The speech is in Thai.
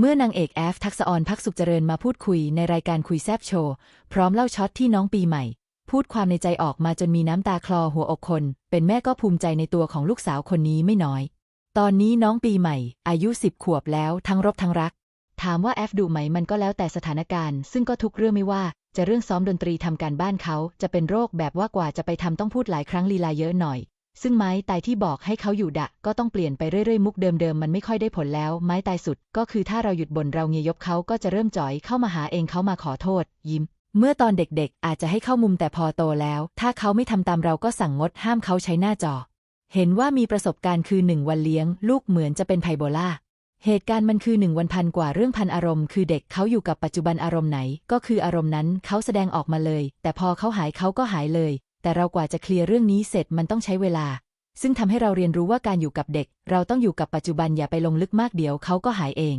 เมื่อนางเอกแอฟทักษะออนพักสุขเจริญมาพูดคุยในรายการคุยแซบโชว์ พร้อมเล่าช็อตที่น้องปีใหม่ พูดความในใจออกมาจนมีน้ำตาคลอหัวอกคน เป็นแม่ก็ภูมิใจในตัวของลูกสาวคนนี้ไม่น้อย ตอนนี้น้องปีใหม่ อายุสิบขวบแล้วทั้งรบทั้งรัก ถามว่าแอฟดูไหมมันก็แล้วแต่สถานการณ์ ซึ่งก็ทุกเรื่องไม่ว่า จะเรื่องซ้อมดนตรีทำการบ้านเขาจะเป็นโรคแบบว่ากว่าจะไปทำต้องพูดหลายครั้งลีลาเยอะหน่อย ซึ่งไม้ตายที่บอกให้เขาอยู่ดะ ก็ต้องเปลี่ยนไปเรื่อยๆ มุกเดิมๆ มันไม่ค่อยได้ผลแล้ว ไม้ตายสุด ก็คือถ้าเราหยุดบ่นเราเงียยบเขาก็จะเริ่มจ่อยเข้ามาหาเองเขามาขอโทษ ยิ้ม เมื่อตอนเด็กๆ อาจจะให้เข้ามุมแต่พอโตแล้ว ถ้าเขาไม่ทำตามเราก็สั่งงดห้ามเขาใช้หน้าจอ เห็นว่ามีประสบการณ์คือหนึ่งวันเลี้ยง ลูกเหมือนจะเป็นไพโบล่าเหตุการณ์มันคือหนึ่งวันพันกว่าเรื่องพันอารมณ์คือเด็กเขาอยู่กับปัจจุบันอารมณ์ไหน ก็คืออารมณ์นั้นเขาแสดงออกมาเลย แต่พอเขาหายเขาก็หายเลย แต่เรากว่าจะเคลียร์เรื่องนี้เสร็จมันต้องใช้เวลา ซึ่งทำให้เราเรียนรู้ว่าการอยู่กับเด็ก เราต้องอยู่กับปัจจุบันอย่าไปลงลึกมากเดี๋ยวเขาก็หายเอง